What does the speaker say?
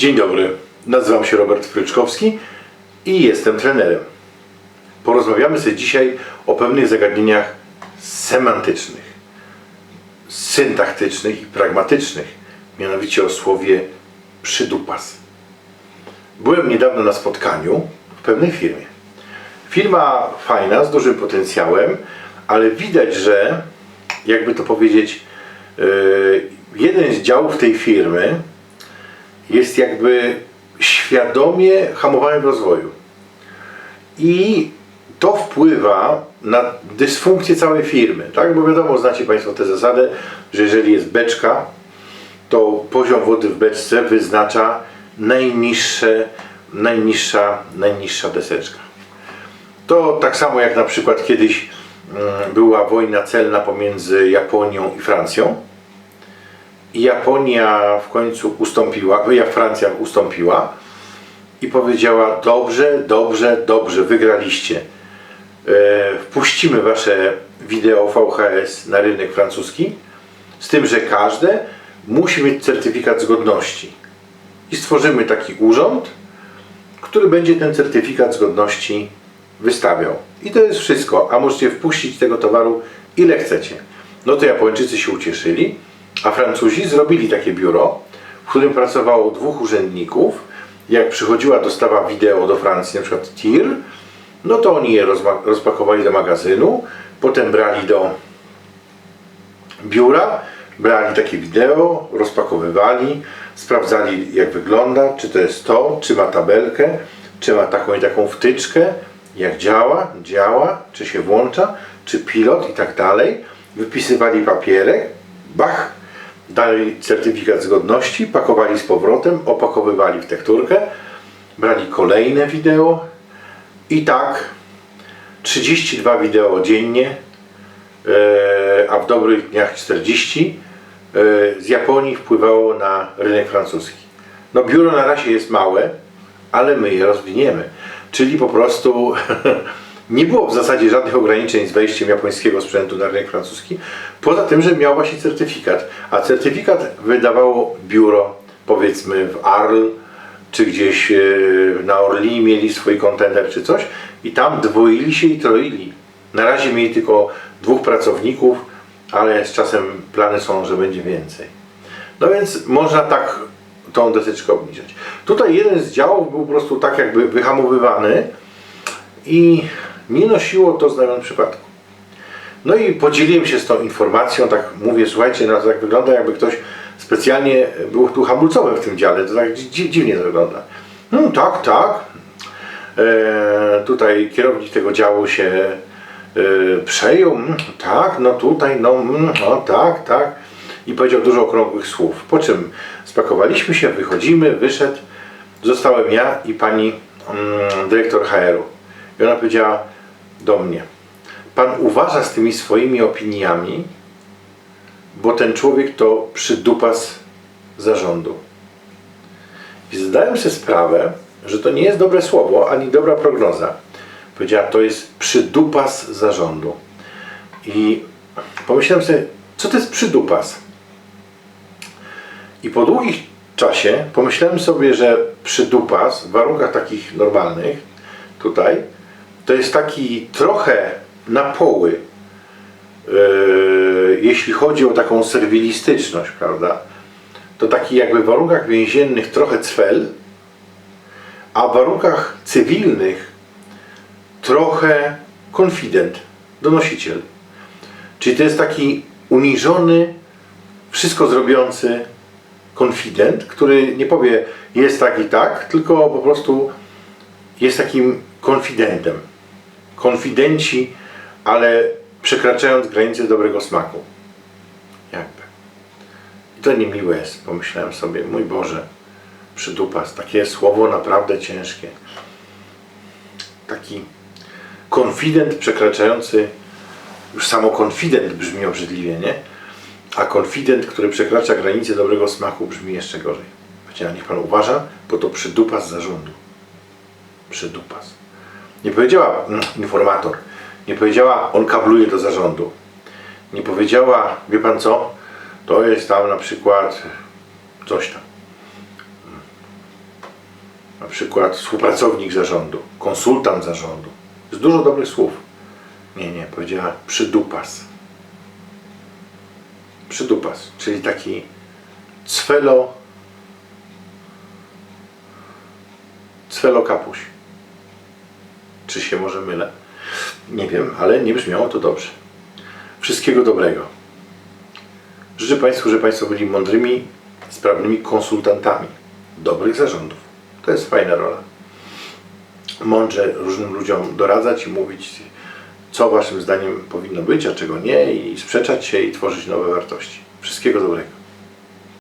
Dzień dobry, nazywam się Robert Fryczkowski i jestem trenerem. Porozmawiamy sobie dzisiaj o pewnych zagadnieniach semantycznych, syntaktycznych i pragmatycznych, mianowicie o słowie przydupas. Byłem niedawno na spotkaniu w pewnej firmie. Firma fajna, z dużym potencjałem, ale widać, że jakby to powiedzieć, yy, jeden z działów tej firmy jest jakby świadomie hamowanym rozwoju. I to wpływa na dysfunkcję całej firmy, tak? Bo wiadomo, znacie Państwo tę zasadę, że jeżeli jest beczka, to poziom wody w beczce wyznacza najniższe, najniższa, najniższa deseczka. To tak samo jak na przykład kiedyś mm, była wojna celna pomiędzy Japonią i Francją. Japonia w końcu ustąpiła, jak Francja ustąpiła i powiedziała: Dobrze, dobrze, dobrze, wygraliście. E, wpuścimy wasze wideo VHS na rynek francuski, z tym, że każde musi mieć certyfikat zgodności. I stworzymy taki urząd, który będzie ten certyfikat zgodności wystawiał. I to jest wszystko, a możecie wpuścić tego towaru ile chcecie. No to Japończycy się ucieszyli, a Francuzi zrobili takie biuro, w którym pracowało dwóch urzędników. Jak przychodziła dostawa wideo do Francji, na przykład TIR, no to oni je rozpakowali do magazynu, potem brali do biura, brali takie wideo, rozpakowywali, sprawdzali jak wygląda, czy to jest to, czy ma tabelkę, czy ma taką i taką wtyczkę, jak działa, działa, czy się włącza, czy pilot i tak dalej. Wypisywali papierek, bach, dali certyfikat zgodności, pakowali z powrotem, opakowywali w tekturkę, brali kolejne wideo i tak 32 wideo dziennie, e, a w dobrych dniach 40 e, z Japonii wpływało na rynek francuski. No biuro na razie jest małe, ale my je rozwiniemy. Czyli po prostu nie było w zasadzie żadnych ograniczeń z wejściem japońskiego sprzętu na rynek francuski, poza tym, że miał właśnie certyfikat. A certyfikat wydawało biuro, powiedzmy w Arles, czy gdzieś e, na Orli mieli swój kontener czy coś i tam dwoili się i troili. Na razie mieli tylko dwóch pracowników, ale z czasem plany są, że będzie więcej. No więc można tak tą deseczkę obniżać. Tutaj jeden z działów był po prostu tak jakby wyhamowywany i nie nosiło to znamion przypadku. No i podzieliłem się z tą informacją, tak mówię, słuchajcie, no to tak wygląda jakby ktoś specjalnie był tu hamulcowym w tym dziale, to tak dzi- dziwnie to wygląda. No tak, tak. E, tutaj kierownik tego działu się e, przejął, mm, tak, no tutaj, no, mm, no tak, tak. I powiedział dużo okrągłych słów. Po czym spakowaliśmy się, wychodzimy, wyszedł, zostałem ja i pani mm, dyrektor HR-u. I ona powiedziała do mnie, pan uważa z tymi swoimi opiniami, bo ten człowiek to przydupas zarządu. I zdałem sobie sprawę, że to nie jest dobre słowo, ani dobra prognoza. Powiedziała, to jest przydupas zarządu. I pomyślałem sobie, co to jest przydupas? I po długim czasie pomyślałem sobie, że przydupas w warunkach takich normalnych, tutaj, to jest taki trochę na poły, yy, jeśli chodzi o taką serwilistyczność, prawda? To taki jakby w warunkach więziennych trochę cwel, a w warunkach cywilnych trochę konfident, donosiciel. Czyli to jest taki uniżony, wszystko zrobiący konfident, który nie powie jest tak i tak, tylko po prostu jest takim konfidentem. Konfidenci, ale przekraczając granice dobrego smaku. Jakby. I to niemiłe jest, pomyślałem sobie, mój Boże, przydupas, takie słowo naprawdę ciężkie. Taki konfident przekraczający, już samo konfident brzmi obrzydliwie, nie? A konfident, który przekracza granice dobrego smaku brzmi jeszcze gorzej. Powiedziała, niech Pan uważa, bo to przydupas zarządu. Przydupas. Nie powiedziała mm, informator. Nie powiedziała, on kabluje do zarządu. Nie powiedziała, wie Pan co, to jest tam na przykład coś tam. na przykład współpracownik zarządu, konsultant zarządu. Jest dużo dobrych słów. Nie, nie, powiedziała przydupas. Przydupas, czyli taki cwelo cwelo kapuś. Czy się może mylę? Nie wiem, ale nie brzmiało to dobrze. Wszystkiego dobrego. Życzę Państwu, że Państwo byli mądrymi, sprawnymi konsultantami dobrych zarządów. To jest fajna rola. Mądrze różnym ludziom doradzać i mówić, co Waszym zdaniem powinno być, a czego nie, i sprzeczać się i tworzyć nowe wartości. Wszystkiego dobrego.